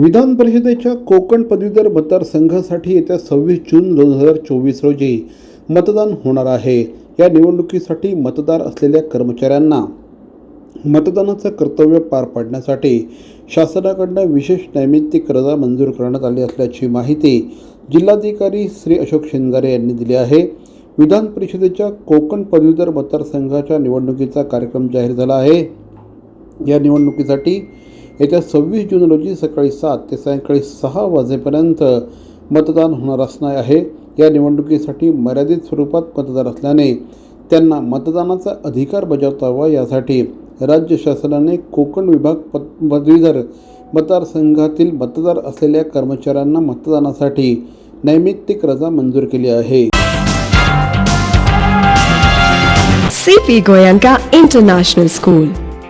विधान परिषदेच्या कोकण पदवीधर मतदारसंघासाठी येत्या सव्वीस जून दोन हजार चोवीस रोजी मतदान होणार आहे. या निवडणुकीसाठी मतदार असलेल्या कर्मचाऱ्यांना मतदानाचं कर्तव्य पार पाडण्यासाठी शासनाकडनं विशेष नैमित्तिक रजा मंजूर करण्यात आली असल्याची माहिती जिल्हाधिकारी श्री अशोक शिंगारे यांनी दिली आहे. विधान परिषदेच्या कोकण पदवीधर मतदारसंघाच्या निवडणुकीचा कार्यक्रम जाहीर झाला आहे. या निवडणुकीसाठी येत्या सव्वीस जून रोजी सकाळी सात ते सायंकाळी सहा वाजेपर्यंत मतदान होणार असणार आहे. या निवडणुकीसाठी मर्यादित स्वरूपात मतदार असल्याने त्यांना मतदानाचा अधिकार बजावता यासाठी राज्य शासनाने कोकण विभाग पद पदवीधर मतदारसंघातील मतदार असलेल्या कर्मचाऱ्यांना मतदानासाठी नैमित्तिक रजा मंजूर केली आहे. C P Goenka international school